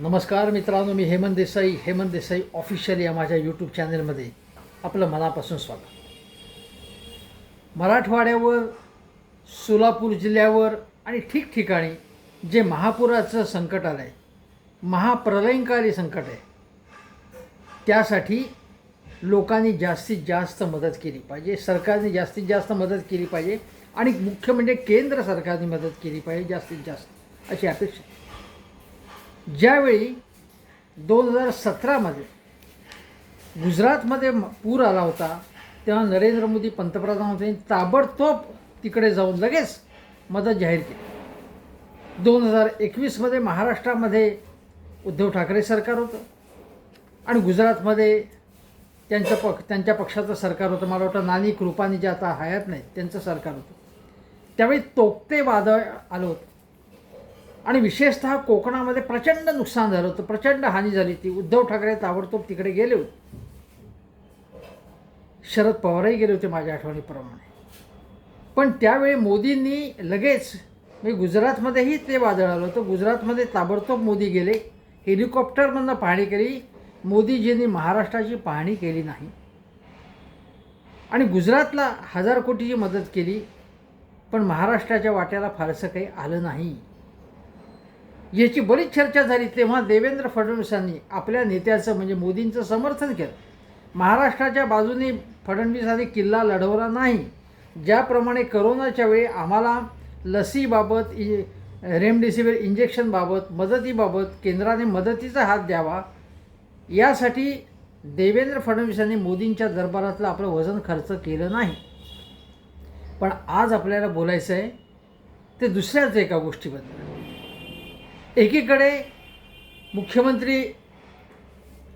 नमस्कार मित्रांनो मी हेमंत देसाई. हेमंत देसाई ऑफिशियल या माझ्या यूट्यूब चॅनलमध्ये आपलं मनापासून स्वागत. मराठवाड्यावर सोलापूर जिल्ह्यावर आणि ठिकठिकाणी जे महापुराचं संकट आलं आहे महाप्रलयंकारी संकट आहे त्यासाठी लोकांनी जास्तीत जास्त मदत केली पाहिजे सरकारने जास्तीत जास्त मदत केली पाहिजे आणि मुख्य म्हणजे केंद्र सरकारने मदत केली पाहिजे जास्तीत जास्त अशी अपेक्षा ज्यावेळी दोन हजार सतरामध्ये गुजरातमध्ये म- पूर आला होता तेव्हा नरेंद्र मोदी पंतप्रधान होते ताबडतोब तिकडे जाऊन लगेच मदत जाहीर केली. दोन हजार एकवीसमध्ये महाराष्ट्रामध्ये उद्धव ठाकरे सरकार होतं आणि गुजरातमध्ये त्यांचं पक त्यांच्या पक्षाचं सरकार होतं. मला वाटतं नानी कृपानी जे आता हयात नाहीत त्यांचं सरकार होतं. त्यावेळी तोकते वादळ आलं होतं. आणि विशेषतः कोकणामध्ये प्रचंड नुकसान झालं होतं. प्रचंड हानी झाली. ती उद्धव ठाकरे ताबडतोब तिकडे गेले होते. शरद पवारही गेले होते माझ्या आठवणीप्रमाणे. पण त्यावेळी मोदींनी लगेच मी गुजरातमध्येही ते वादळ आलं होतं. गुजरातमध्ये ताबडतोब मोदी गेले. हेलिकॉप्टरमधनं पाहणी केली. मोदीजींनी महाराष्ट्राची पाहणी केली नाही. आणि गुजरातला हजार कोटीची मदत केली. पण महाराष्ट्राच्या वाट्याला फारसं काही आलं नाही. याची बरीच चर्चा झाली. तेव्हा देवेंद्र फडणवीसांनी आपल्या नेत्याचं म्हणजे मोदींचं समर्थन केलं. महाराष्ट्राच्या बाजूने फडणवीसांनी किल्ला लढवला नाही. ज्याप्रमाणे करोनाच्या वेळी आम्हाला लसीबाबत इ रेमडेसिवीर इंजेक्शनबाबत मदतीबाबत केंद्राने मदतीचा हात द्यावा यासाठी देवेंद्र फडणवीसांनी मोदींच्या दरबारातलं आपलं वजन खर्च केलं नाही. पण आज आपल्याला बोलायचं आहे ते दुसऱ्याच एका गोष्टीबद्दल. एकीकडे मुख्यमंत्री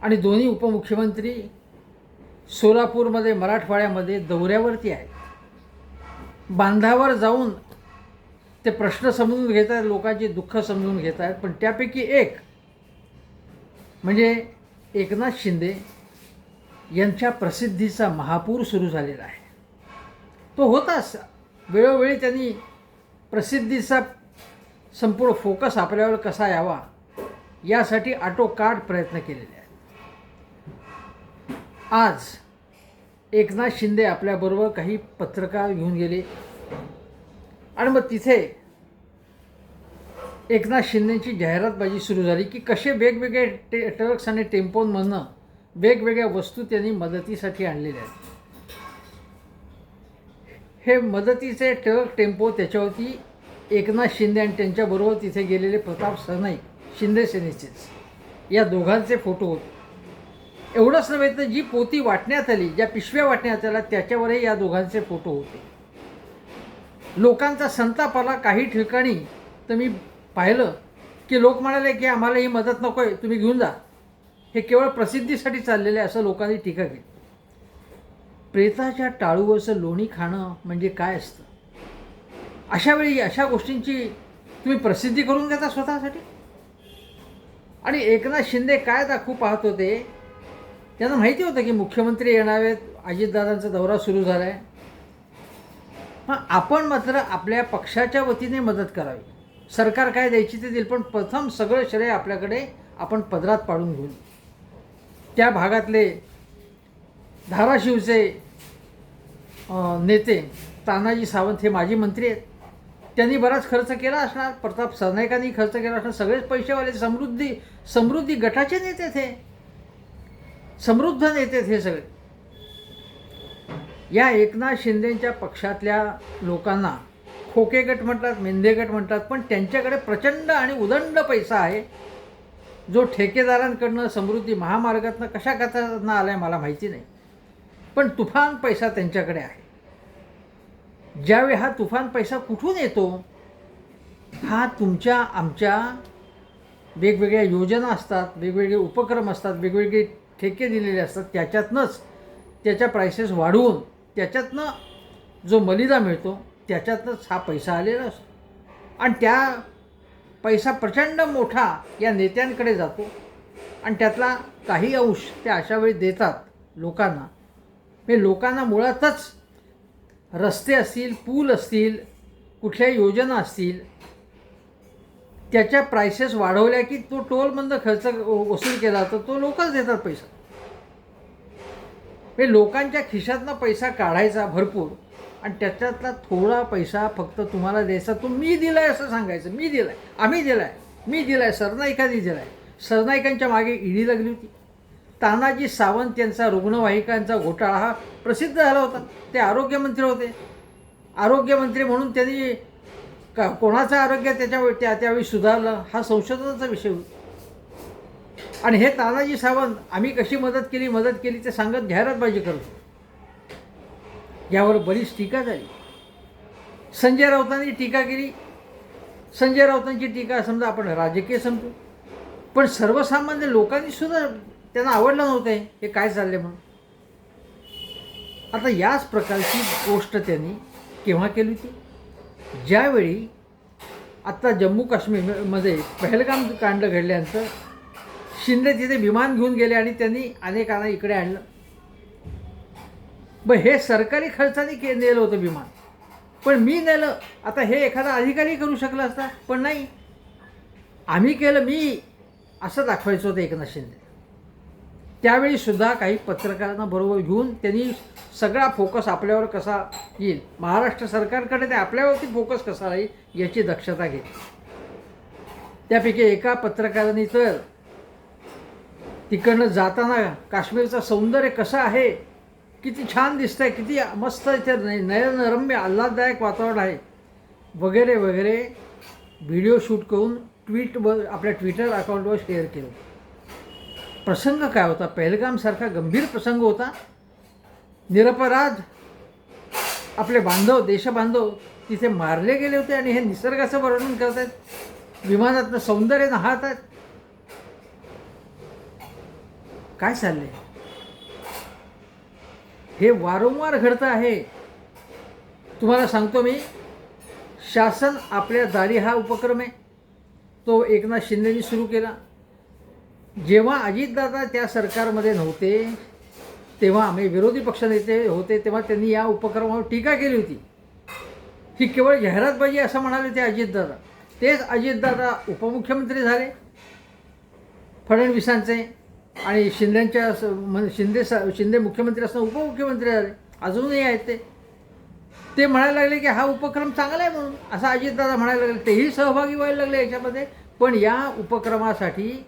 आणि दोन्ही उपमुख्यमंत्री सोलापूरमध्ये मराठवाड्यामध्ये दौऱ्यावरती आहेत. बांधावर जाऊन ते प्रश्न समजून घेत आहेत लोकांची दुःख समजून घेत आहेत. पण त्यापैकी एक म्हणजे एकनाथ शिंदे यांच्या प्रसिद्धीचा महापूर सुरू झालेला आहे. तो होताच. वेळोवेळी त्यांनी प्रसिद्धीचा संपूर्ण फोकस आपल्यावर कसा यावा यासाठी आटोकाट प्रयत्न केलेले आहेत. आज एकनाथ शिंदे आपल्याबरोबर काही पत्रकार घेऊन गेले. आणि मग तिथे एकनाथ शिंदेची जाहिरातबाजी सुरू झाली की कसे वेगवेगळे टे ट्रक्स आणि टेम्पोमधनं वेगवेगळ्या वस्तू त्यांनी मदतीसाठी आणलेल्या आहेत. हे मदतीचे ट्रक टेम्पो त्याच्यावरती एकनाथ शिंदे आणि त्यांच्याबरोबर तिथे गेलेले प्रताप सरनाईक शिंदे सेनेचेच. या दोघांचे फोटो होते. एवढंच नव्हे तर जी पोती वाटण्यात आली ज्या पिशव्या वाटण्यात आल्या त्याच्यावरही या दोघांचे फोटो होते. लोकांचा संताप आला काही ठिकाणी तर मी पाहिलं की लोक म्हणाले की आम्हाला ही मदत नको आहे तुम्ही घेऊन जा. हे केवळ प्रसिद्धीसाठी चाललेलं आहे असं लोकांनी टीका केली. प्रेताच्या टाळूवरचं लोणी खाणं म्हणजे काय असतं? अशा वेळी अशा गोष्टींची तुम्ही प्रसिद्धी करून घेता स्वतःसाठी? आणि एकनाथ शिंदे काय दाखवू पाहत होते त्यांना माहिती होतं की मुख्यमंत्री येणार आहेत अजितदादांचा दौरा सुरू झाला आहे मग आपण मात्र आपल्या पक्षाच्या वतीने मदत करावी. सरकार काय द्यायची ते देईल पण प्रथम सगळं श्रेय आपल्याकडे आपण पदरात पाडून घेऊ. त्या भागातले धाराशिवचे नेते तानाजी सावंत हे माजी मंत्री आहेत. त्यांनी बराच खर्च केला असणार प्रताप सरनाईकांनी खर्च केला असणार सगळेच पैसेवाले समृद्धी समृद्धी गटाचे नेते थे. समृद्ध नेते हे सगळे. या एकनाथ शिंदेच्या पक्षातल्या लोकांना खोके गट म्हणतात मेंदे गट म्हणतात पण त्यांच्याकडे प्रचंड आणि उदंड पैसा आहे. जो ठेकेदारांकडनं समृद्धी महामार्गातनं कशा कथांना आला आहे मला माहिती नाही. पण तुफान पैसा त्यांच्याकडे आहे. ज्यावेळी हा तुफान पैसा कुठून येतो? हा तुमच्या आमच्या वेगवेगळ्या योजना असतात वेगवेगळे उपक्रम असतात वेगवेगळे ठेके दिलेले असतात. त्याच्यातनंच त्याच्या प्रायसेस वाढवून त्याच्यातनं जो मलिदा मिळतो त्याच्यातनंच हा पैसा आलेला असतो. आणि त्या पैसा प्रचंड मोठा या नेत्यांकडे जातो आणि त्यातला काही अंश ते अशा वेळी देतात लोकांना. म्हणजे लोकांना मुळातच रस्ते असतील पूल असतील कुठल्या योजना असतील त्याच्या प्रायसेस वाढवल्या की तो टोलमंद खर्च वसूल केला तर तो लोकच देतात पैसा. म्हणजे लोकांच्या खिशातनं पैसा काढायचा भरपूर आणि त्याच्यातला थोडा पैसा फक्त तुम्हाला द्यायचा तो मी दिला आहे असं सांगायचं. मी दिला आहे आम्ही दिला आहे मी दिला आहे सरनाईकांनी दिला आहे सरनाईकांच्या मागे ईडी लागली होती. तानाजी सावंत यांचा रुग्णवाहिकांचा घोटाळा हा प्रसिद्ध झाला होता. ते आरोग्यमंत्री होते. आरोग्यमंत्री म्हणून त्यांनी का कोणाचं आरोग्य त्याच्या त्या त्यावेळी सुधारलं हा संशोधनाचा विषय होता. आणि हे तानाजी सावंत आम्ही कशी मदत केली मदत केली ते सांगत जाहिरातबाजी पाहिजे करतो यावर बरीच टीका झाली. संजय राऊतांनी टीका केली. संजय राऊतांची टीका समजा आपण राजकीय समजू. पण सर्वसामान्य लोकांनी सुद्धा त्यांना आवडलं नव्हतं हे. हे काय चालले म्हणून. आता याच प्रकारची गोष्ट त्यांनी केव्हा केली होती? ज्यावेळी आत्ता जम्मू काश्मीरमध्ये पहलगाम कांड घडल्यानंतर शिंदे तिथे विमान घेऊन गेले आणि त्यांनी अनेकांना इकडे आणलं. ब हे सरकारी खर्चाने के नेलं होतं विमान. पण मी नेलं. आता हे एखादा अधिकारी करू शकला असता? पण नाही. आम्ही केलं मी असं दाखवायचं होतं एकनाथ शिंदे. त्यावेळी सुद्धा काही पत्रकारांना बरोबर घेऊन त्यांनी सगळा फोकस आपल्यावर कसा येईल? महाराष्ट्र सरकारकडे ते आपल्यावरती फोकस कसा राहील याची दक्षता घेतली त्यापैकी एका पत्रकारांनी तर तिकडनं जाताना काश्मीरचं सौंदर्य कसं आहे किती छान दिसतंय किती मस्त इथे नयनरम्य आल्हाददायक वातावरण आहे. वगैरे वगैरे व्हिडिओ शूट करून ट्विट आपल्या ट्विटर अकाउंटवर शेअर केलं. प्रसंग काय होता? पहलगामसारखा गंभीर प्रसंग होता. निरपराध आपले बांधव देशबांधव तिथे मारले गेले होते आणि हे निसर्गाचं वर्णन करत आहेत विमानातनं सौंदर्य नाहत आहेत काय चाललंय? हे वारंवार घडतं आहे. तुम्हाला सांगतो मी शासन आपल्या दारी हा उपक्रम आहे. तो एकनाथ शिंदेनी सुरू केला. जेव्हा अजितदादा त्या सरकारमध्ये नव्हते तेव्हा आम्ही विरोधी पक्षनेते होते तेव्हा त्यांनी या उपक्रमावर टीका केली होती. ही केवळ जाहिरातबाजी असं म्हणाले ते अजितदादा. तेच अजितदादा उपमुख्यमंत्री झाले फडणवीसांचे आणि शिंदेच्या म्हण- शिंदे स शिंदे मुख्यमंत्री असताना उपमुख्यमंत्री झाले. अजूनही आहेत ते. ते म्हणायला लागले की हा उपक्रम चांगला आहे म्हणून. असं अजितदादा म्हणायला लागले. तेही सहभागी व्हायला लागले याच्यामध्ये. पण या उपक्रमासाठी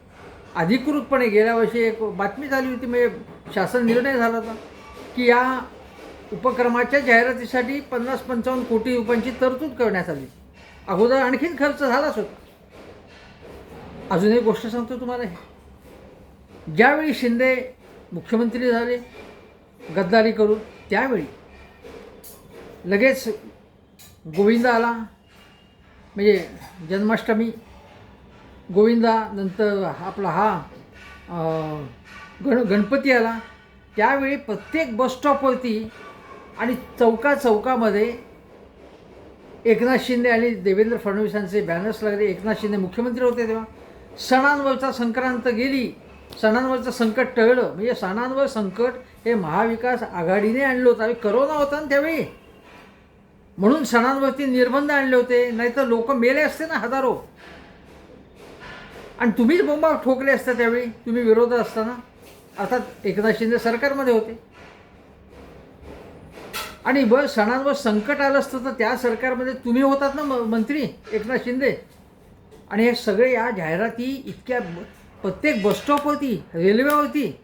अधिकृतपणे गेल्या वर्षी एक बातमी झाली होती म्हणजे शासन निर्णय झाला होता की या उपक्रमाच्या जाहिरातीसाठी पन्नास पंचावन्न कोटी रुपयांची तरतूद करण्यात आली. अगोदर आणखीन खर्च झालाच होता. अजून एक गोष्ट सांगतो तुम्हाला हे. ज्यावेळी शिंदे मुख्यमंत्री झाले गद्दारी करून त्यावेळी लगेच गोविंदा आला म्हणजे जन्माष्टमी गोविंदा नंतर आपला हा गण गणपती आला. त्यावेळी प्रत्येक बसस्टॉपवरती आणि चौका चौकामध्ये एकनाथ शिंदे आणि देवेंद्र फडणवीसांचे बॅनर्स लागले. एकनाथ शिंदे मुख्यमंत्री होते तेव्हा. सणांवरचा संक्रांत गेली. सणांवरचं संकट टळलं. म्हणजे सणांवर संकट हे महाविकास आघाडीने आणलं होतं. आणि करोना होता ना त्यावेळी. म्हणून सणांवरती निर्बंध आणले होते. नाहीतर लोक मेले असते ना हजारो. आणि तुम्हीच बोंबा ठोकले असता त्यावेळी? तुम्ही विरोधात असताना? अर्थात एकनाथ शिंदे सरकारमध्ये होते. आणि ब सणांवर संकट आलं असतं तर त्या सरकारमध्ये तुम्ही होतात ना मंत्री एकनाथ शिंदे? आणि हे सगळे या जाहिराती इतक्या प्रत्येक बसस्टॉपवरती रेल्वेवरती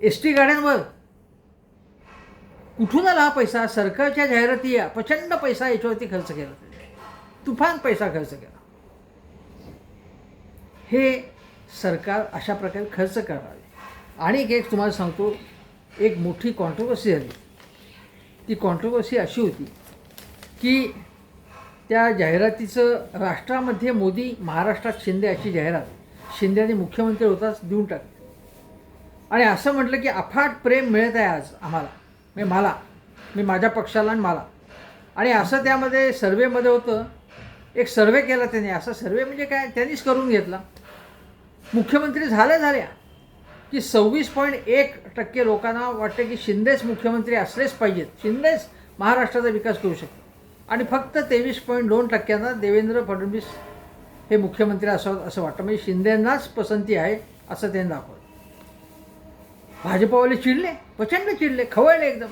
एस टी गाड्यांवर. कुठून आला हा पैसा? सरकारच्या जाहिराती या. प्रचंड पैसा याच्यावरती खर्च केला तुफान पैसा खर्च केला. हे सरकार अशा प्रकारे खर्च करावे आणि एक तुम्हाला सांगतो एक मोठी कॉन्ट्रोवर्सी झाली. ती कॉन्ट्रोवर्सी अशी होती की त्या जाहिरातीचं राष्ट्रामध्ये मोदी महाराष्ट्रात शिंदे अशी जाहिरात. शिंदेने मुख्यमंत्री होताच देऊन टाकली. आणि असं म्हटलं की अफाट प्रेम मिळत आहे आज आम्हाला. म्हणजे मला. मी माझ्या पक्षाला आणि मला. आणि असं त्यामध्ये सर्वेमध्ये होतं. एक सर्वे केला त्याने. असा सर्वे म्हणजे काय? त्यांनीच करून घेतला. मुख्यमंत्री झाल्या झाल्या. की सव्वीस पॉईंट एक टक्के लोकांना वाटतं की शिंदेच मुख्यमंत्री असलेच पाहिजेत. शिंदेच महाराष्ट्राचा विकास करू शकतो आणि फक्त तेवीस पॉईंट दोन टक्क्यांना देवेंद्र फडणवीस हे मुख्यमंत्री असावं असं वाटतं. म्हणजे शिंदेंनाच पसंती आहे असं त्यांनी दाखवलं. भाजपावाले चिडले प्रचंड चिडले खवळले एकदम.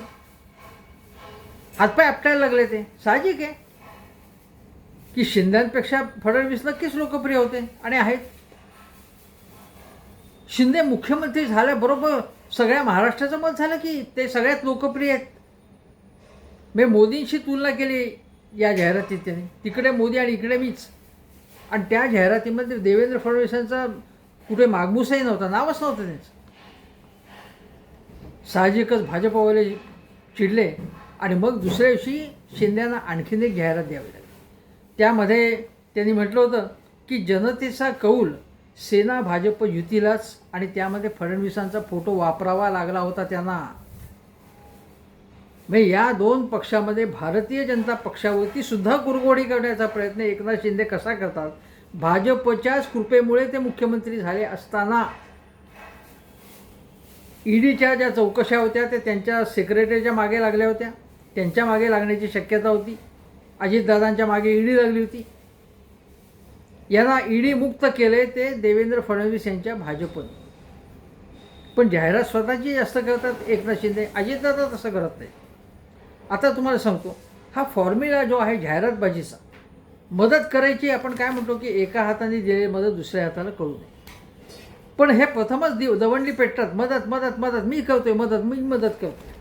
हातपाय आपटायला लागले ते. साहजिक आहे. की शिंद्यांपेक्षा फडणवीस नक्कीच लोकप्रिय होते आणि आहेत. शिंदे मुख्यमंत्री झाल्याबरोबर सगळ्या महाराष्ट्राचं मत झालं की ते सगळ्यात लोकप्रिय आहेत. मी मोदींशी तुलना केली या जाहिरातीत त्यांनी. तिकडे मोदी आणि इकडे मीच. आणि त्या जाहिरातीमध्ये देवेंद्र फडणवीसांचा कुठे मागमूसही नव्हता नावच नव्हतं त्यांचं. साहजिकच भाजपवाले चिडले आणि मग दुसऱ्या दिवशी शिंद्यांना आणखीन एक जाहिरात द्यावी लागली. त्यामध्ये त्यांनी म्हटलं होतं की जनतेचा कौल सेना भाजप युतीलाच आणि त्यामध्ये फडणवीसांचा फोटो वापरावा लागला होता त्यांना. म्हणजे या दोन पक्षामध्ये भारतीय जनता पक्षावरती सुद्धा कुरघोडी करण्याचा प्रयत्न एकनाथ शिंदे कसा करतात? भाजपच्याच कृपेमुळे ते मुख्यमंत्री झाले असताना. ईडीच्या ज्या चौकशा होत्या ते त्यांच्या सेक्रेटरीच्या मागे लागल्या होत्या. त्यांच्या मागे लागण्याची शक्यता होती. अजितदादांच्या मागे ईडी लागली होती. यांना ईडी मुक्त केले ते देवेंद्र फडणवीस यांच्या भाजपने. पण जाहिरात स्वतःची जास्त करतात एकनाथ शिंदे अजितदादा तसं करत नाही आता तुम्हाला सांगतो हा फॉर्म्युला जो आहे जाहिरातबाजीचा मदत करायची आपण काय म्हणतो की एका हाताने दिलेली मदत दुसऱ्या हाताला कळू नये. पण हे प्रथमच दिव दवंडी पेटतात मदत मदत मदत मी करतोय मदत मी मदत करतोय.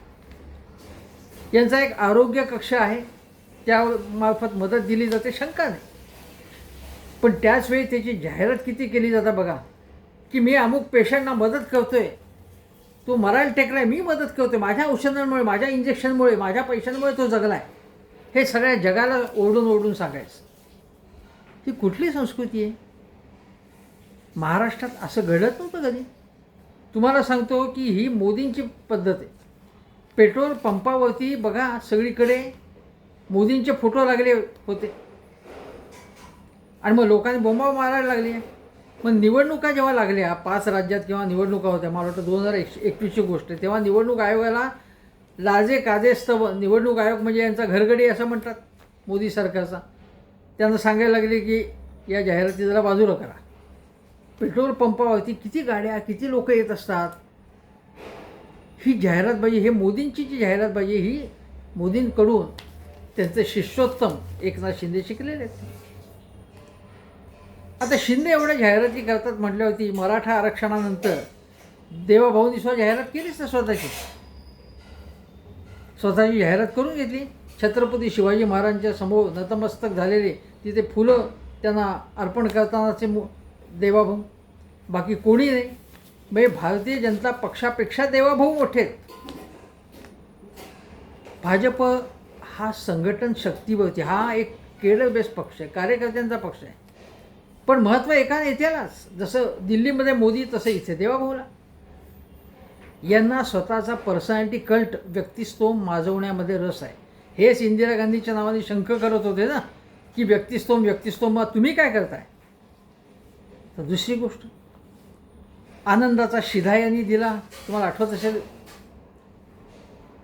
यांचा एक आरोग्य कक्ष आहे त्या मार्फत मदत दिली जाते शंका नाही. पण त्याचवेळी त्याची जाहिरात किती केली जाता बघा की मी अमुक पेशंटना मदत करतो आहे तो मरायला टेकलाय मी मदत करतोय. माझ्या औषधांमुळे माझ्या इंजेक्शनमुळे माझ्या पैशांमुळे तो जगलाय. हे सगळ्या जगाला ओरडून ओरडून सांगायचं. ती कुठली संस्कृती आहे? महाराष्ट्रात असं घडत नव्हतं कधी? तुम्हाला सांगतो की ही मोदींची पद्धत आहे. पेट्रोल पंपावरती बघा सगळीकडे मोदींचे फोटो लागले होते. आणि मग लोकांनी बोंबा मारायला लागले. मग निवडणुका जेव्हा लागल्या पाच राज्यात किंवा निवडणुका होत्या मला वाटतं दोन हजार एक एकवीसची गोष्ट आहे तेव्हा निवडणूक आयोगाला लाजे कादेस्तव निवडणूक आयोग म्हणजे यांचा घरगडी असं म्हणतात मोदी सरकारचा. त्यांना सांगायला लागले की या जाहिराती जरा बाजूला करा. पेट्रोल पंपावरती किती गाड्या किती लोक येत असतात? ही जाहिरातबाजी हे मोदींची जी जाहिरातबाजी ही मोदींकडून त्यांचे शिष्योत्तम एकनाथ शिंदे शिकलेले आहेत. आता शिंदे एवढ्या जाहिराती करतात म्हटल्यावरती मराठा आरक्षणानंतर. देवाभाऊनी सुद्धा जाहिरात केलीच ना स्वतःची. स्वतःची जाहिरात करून घेतली. छत्रपती शिवाजी महाराजांच्या समोर नतमस्तक झालेले तिथे फुलं त्यांना अर्पण करतानाचे मु देवाभाऊ. बाकी कोणी नाही. म्हणजे भारतीय जनता पक्षापेक्षा देवाभाऊ मोठे भाजप हा संघटन शक्तीवरती हा एक केडर बेस्ट पक्ष आहे कार्यकर्त्यांचा पक्ष आहे. पण महत्त्व एका नेत्यालाच. जसं दिल्लीमध्ये मोदी तसं इथे. देवाभाऊला यांना स्वतःचा पर्सनॅलिटी कल्ट व्यक्तिस्तोम माजवण्यामध्ये रस आहे. हेच इंदिरा गांधीच्या नावाने शंख करत होते ना की व्यक्तिस्तोम व्यक्तिस्तोम तुम्ही काय करताय? तर दुसरी गोष्ट. आनंदाचा शिधा यांनी दिला. तुम्हाला आठवत असेल?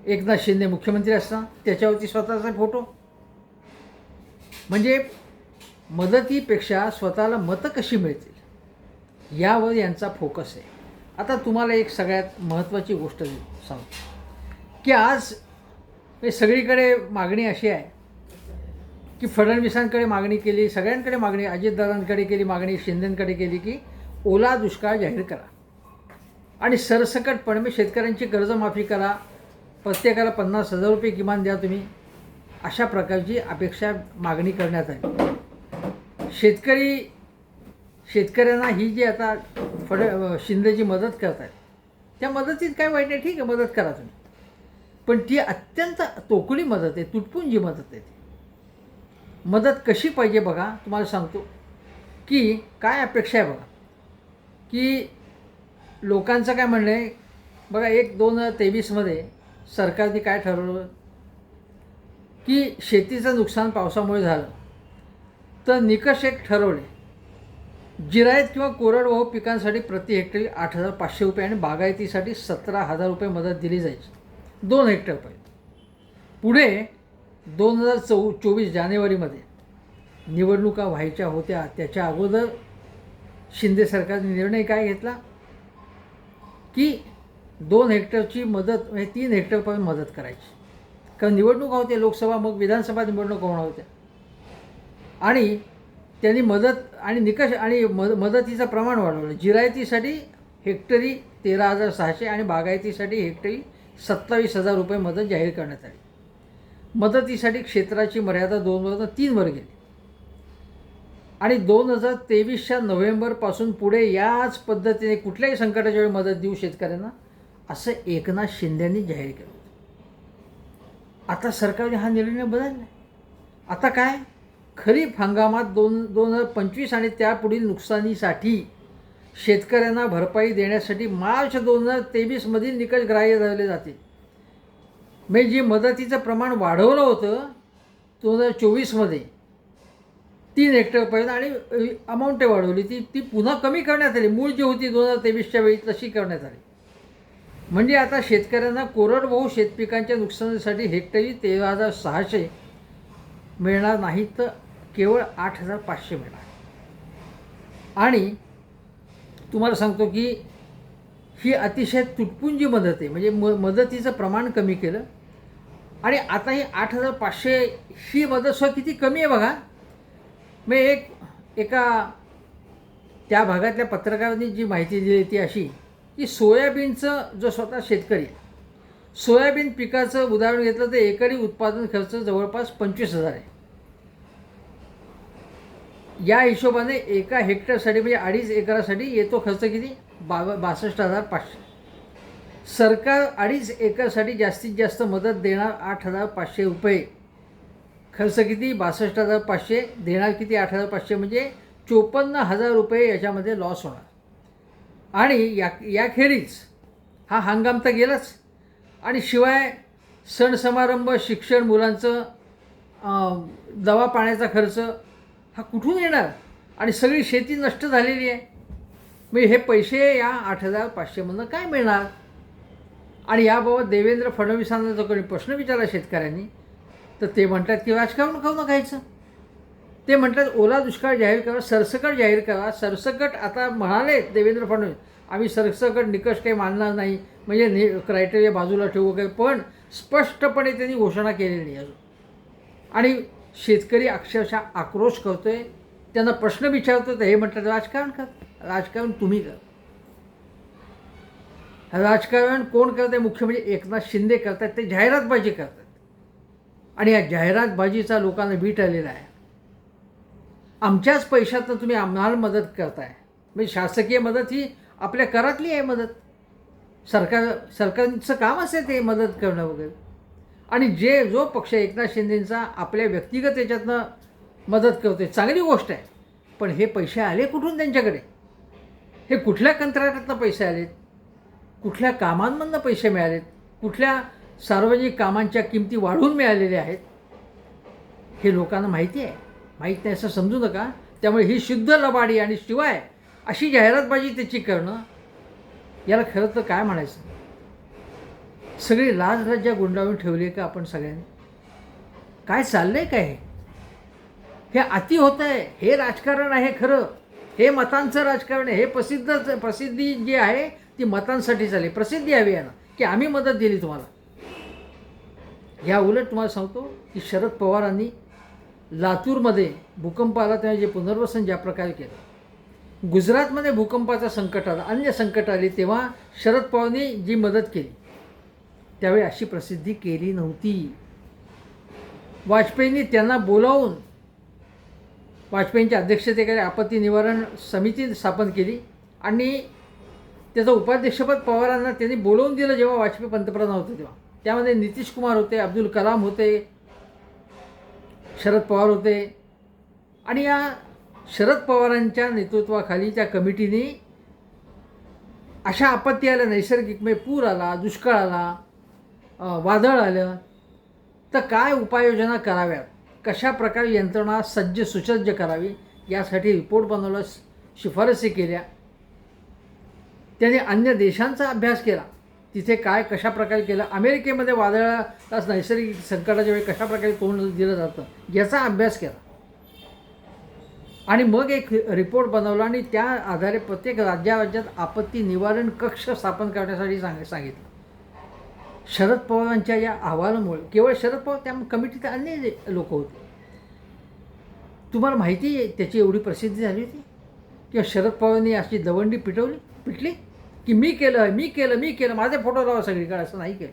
एकनाथ शिंदे मुख्यमंत्री असताना त्याच्यावरती स्वतःचा फोटो म्हणजे मदतीपेक्षा स्वतःला मतं कशी मिळतील? यावर यांचा फोकस आहे. आता तुम्हाला एक सगळ्यात महत्त्वाची गोष्ट सांगतो. की आज सगळीकडे मागणी अशी आहे की फडणवीसांकडे मागणी केली सगळ्यांकडे मागणी अजितदादांकडे केली मागणी शिंदेंकडे केली की ओला दुष्काळ जाहीर करा. आणि सरसकटपणे मी शेतकऱ्यांची कर्जमाफी करा प्रत्येकाला पन्नास हजार रुपये किमान द्या तुम्ही अशा प्रकारची अपेक्षा मागणी करण्यात आली. शेतकरी शेतकऱ्यांना ही जी आता फड शिंदेची मदत करत आहेत त्या मदतीत काय वाईट नाही ठीक आहे मदत करा तुम्ही. पण ती अत्यंत तोकडी मदत आहे तुटपुंजी मदत आहे ती. मदत कशी पाहिजे बघा तुम्हाला सांगतो. की काय अपेक्षा आहे बघा. की लोकांचं काय म्हणणं आहे बघा एक दोन हजार तेवीसमध्ये सरकारने काय ठरवलं? की शेतीचं नुकसान पावसामुळे झालं. तर निकष एक ठरवले. जिरायत किंवा कोरडवाहू पिकांसाठी प्रति हेक्टरी आठ हजार पाचशे रुपये आणि बागायतीसाठी सतरा हजार रुपये मदत दिली जायची. दोन हेक्टरपर्यंत पुढे दोन हजार चौ चोवीस जानेवारीमध्ये निवडणुका व्हायच्या होत्या. त्याच्या अगोदर शिंदे सरकारने निर्णय काय घेतला? की दोन हेक्टरची मदत म्हणजे तीन हेक्टरपर्यंत मदत करायची. कारण निवडणुका होत्या लोकसभा मग विधानसभा निवडणुका होणार होत्या. आणि त्यांनी मदत आणि निकष आणि मद मदतीचं प्रमाण वाढवलं. जिरायतीसाठी हेक्टरी तेरा हजार सहाशे आणि बागायतीसाठी हेक्टरी सत्तावीस हजार रुपये मदत जाहीर करण्यात आली. मदतीसाठी क्षेत्राची मर्यादा दोन हजार तीनवर गेली. आणि दोन हजार तेवीसच्या नोव्हेंबरपासून पुढे याच पद्धतीने कुठल्याही संकटाच्या वेळी मदत देऊ शेतकऱ्यांना असं एकनाथ शिंदेंनी जाहीर केलं आता सरकारने हा निर्णय बदलला आता काय? खरीप हंगामात दोन दोन हजार पंचवीस आणि त्यापुढील नुकसानीसाठी शेतकऱ्यांना भरपाई देण्यासाठी मार्च दोन हजार तेवीसमधील निकष ग्राह्य धरले जातील म्हणजे जी मदतीचं प्रमाण वाढवलं होतं दोन हजार चोवीसमध्ये तीन हेक्टरपर्यंत आणि अमाऊंट वाढवली ती ती पुन्हा कमी करण्यात आली. मूळ जी होती दोन हजार तेवीसच्या वेळी तशी करण्यात आली. म्हणजे आता शेतकऱ्यांना कोरडवाहू शेतपिकांच्या नुकसानीसाठी हेक्टरी तेरा हजार सहाशे मिळणार नाही तर केवळ आठ हजार पाचशे मिळणार. आणि तुम्हाला सांगतो की ही अतिशय तुटपुंजी मदत आहे. म्हणजे म मदतीचं प्रमाण कमी केलं. आणि आता ही आठ हजार पाचशे ही मदतसुद्धा किती कमी आहे बघा. मी एक एका त्या भागातल्या पत्रकारांनी जी माहिती दिली ती अशी की सोयाबीनचं जो स्वतः शेतकरी आहे, सोयाबीन पिकाचं उदाहरण घेतलं तर एकरी उत्पादन खर्च जवळपास पंचवीस हजार आहे. या हिशोबाने एका हेक्टरसाठी म्हणजे अडीच एकरासाठी येतो खर्च किती? बाव बासष्ट हजार पाचशे. सरकार अडीच एकरसाठी जास्तीत जास्त मदत देणार आठ हजार पाचशे रुपये. खर्च किती? बासष्ट हजार पाचशे. देणार किती? आठ हजार पाचशे. म्हणजे चोपन्न हजार रुपये याच्यामध्ये लॉस होणार. आणि या याखेरीज हा हंगाम तर गेलाच. आणि शिवाय सण समारंभ शिक्षण मुलांचं दवा पाण्याचा खर्च हा कुठून येणार? आणि सगळी शेती नष्ट झालेली आहे. म्हणजे हे पैसे या आठ हजार पाचशेमधनं काय मिळणार? आणि याबाबत देवेंद्र फडणवीसांना जो कोणी प्रश्न विचारला शेतकऱ्यांनी तर ते म्हणतात की राजकारण खाऊ न खायचं ते म्हणतात ओला दुष्काळ जाहीर करा सरसकट जाहीर करा. सरसकट आता म्हणाले देवेंद्र फडणवीस आम्ही सरसकट निकष काही मानणार नाही. म्हणजे नि क्रायटेरिया बाजूला ठेवू वगैरे पण स्पष्टपणे त्यांनी घोषणा केलेली नाही अजून. आणि शेतकरी अक्षरशः आक्रोश करतोय त्यांना प्रश्न विचारतो तर हे म्हटलं राजकारण कर राजकारण तुम्ही कर. राजकारण कोण करत आहे मुख्य म्हणजे एकनाथ शिंदे करतात ते जाहिरातबाजी करतात. आणि या जाहिरातबाजीचा लोकांना बीट आलेला आहे. आमच्याच पैशातनं तुम्ही आम्हाला मदत करताय. म्हणजे शासकीय मदत ही आपल्या करातली आहे मदत. सरकार सरकारचं काम असेल ते मदत करणं वगैरे. आणि जे जो पक्ष एकनाथ शिंदेंचा आपल्या व्यक्तिगत याच्यातनं मदत करतोय. चांगली गोष्ट आहे. पण हे पैसे आले कुठून त्यांच्याकडे? हे कुठल्या कंत्राटातनं पैसे आलेत? कुठल्या कामांमधनं पैसे मिळालेत? कुठल्या सार्वजनिक कामांच्या किमती वाढवून मिळालेल्या आहेत? हे लोकांना माहिती आहे. माहीत नाही असं समजू नका. त्यामुळे ही शुद्ध लबाडी आणि शिवाय अशी जाहिरातबाजी त्याची करणं याला खरं तर काय म्हणायचं? सगळी लाज लज्जा गुंडाळून ठेवली आहे का आपण सगळ्यांनी? काय चाललं आहे काय हे? अति होतं आहे हे राजकारण आहे खरं. हे मतांचं राजकारण आहे हे प्रसिद्ध प्रसिद्धी जी आहे ती मतांसाठी चालली. प्रसिद्धी हवी आहे ना की आम्ही मदत दिली तुम्हाला. ह्या उलट तुम्हाला सांगतो की शरद पवारांनी लातूरमध्ये भूकंप आला तेव्हा जे पुनर्वसन ज्या प्रकारे केलं गुजरातमध्ये भूकंपाचा संकट आला अन्य संकट आली तेव्हा शरद पवारांनी जी मदत केली त्यावेळी अशी प्रसिद्धी केली नव्हती. वाजपेयींनी त्यांना बोलावून वाजपेयींच्या अध्यक्षतेखाली आपत्ती निवारण समिती स्थापन केली आणि त्याचं उपाध्यक्षपद पवारांना त्यांनी बोलवून दिलं जेव्हा वाजपेयी पंतप्रधान होते तेव्हा. त्यामध्ये नितीश कुमार होते अब्दुल कलाम होते शरद पवार होते. आणि या शरद पवारांच्या नेतृत्वाखाली त्या कमिटीने अशा आपत्ती आल्या नैसर्गिकमय पूर आला दुष्काळ आला वादळ आलं तर काय उपाययोजना कराव्यात? कशा प्रकारे यंत्रणा सज्ज सुसज्ज करावी? यासाठी रिपोर्ट बनवला शिफारसी केल्या. त्याने अन्य देशांचा अभ्यास केला. तिथे काय कशा प्रकारे केलं? अमेरिकेमध्ये वादळाला नैसर्गिक संकटाच्या वेळी कशा प्रकारे तोंड दिलं जातं? याचा अभ्यास केला. आणि मग एक रिपोर्ट बनवला आणि त्या आधारे प्रत्येक राज्या राज्यात आपत्ती निवारण कक्ष स्थापन करण्यासाठी सांग सांगितलं. शरद पवारांच्या या अहवालामुळे केवळ शरद पवार त्या कमिटीत अन्य लोक होते. तुम्हाला माहिती आहे त्याची एवढी प्रसिद्धी झाली होती? किंवा शरद पवारांनी अशी दवंडी पिटवली? पिटली? की मी केलं मी केलं मी केलं माझे फोटो लावा सगळीकडे असं नाही केलं.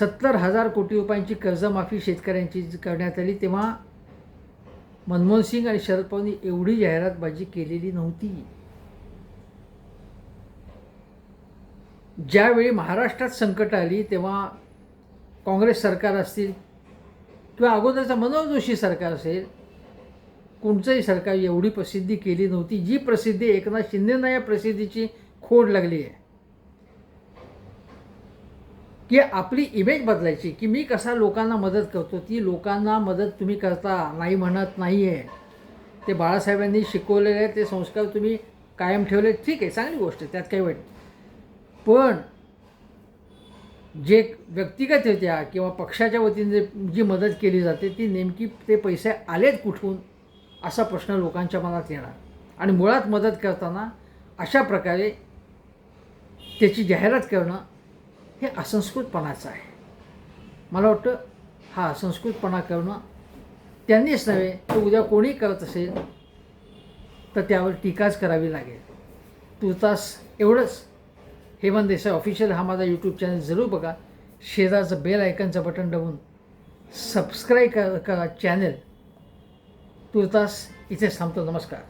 सत्तर हजार कोटी रुपयांची कर्जमाफी शेतकऱ्यांची करण्यात आली तेव्हा मनमोहन सिंग आणि शरद पवारांनी एवढी जाहिरातबाजी केलेली नव्हती. ज्यावेळी महाराष्ट्रात संकट आली तेव्हा काँग्रेस सरकार असतील किंवा अगोदरचं मनोहर जोशी सरकार असेल कोणचंही सरकार एवढी प्रसिद्धी केली नव्हती. जी प्रसिद्धी एकनाथ शिंदेना या प्रसिद्धीची खोड लागली आहे. की आपली इमेज बदलायची की मी कसा लोकांना मदत करतो ती लोकांना मदत तुम्ही करता नाही म्हणत नाही आहे ते बाळासाहेबांनी शिकवलेले आहेत ते संस्कार तुम्ही कायम ठेवले ठीक आहे चांगली गोष्ट आहे त्यात काही वाईट पण जे व्यक्तिगत होत्या किंवा पक्षाच्या वतीने जी मदत केली जाते ती नेमकी ते पैसे आलेत कुठून असा प्रश्न लोकांच्या मनात येणार. आणि मुळात मदत करताना अशा प्रकारे त्याची जाहिरात करणं हे असंस्कृतपणाचं आहे. मला वाटतं हा असंस्कृतपणा करणं त्यांनीच नव्हे तर उद्या कोणी करत असेल तर त्यावर टीकाच करावी लागेल. तुर्तास एवढंच. हेमंत देसाई ऑफिशियल हा माझा यूट्यूब चॅनल जरूर बघा. शेजारचं बेल आयकनचं बटन दाबून सबस्क्राईब करा चॅनल तुर्तास इथेच थांबतो. नमस्कार.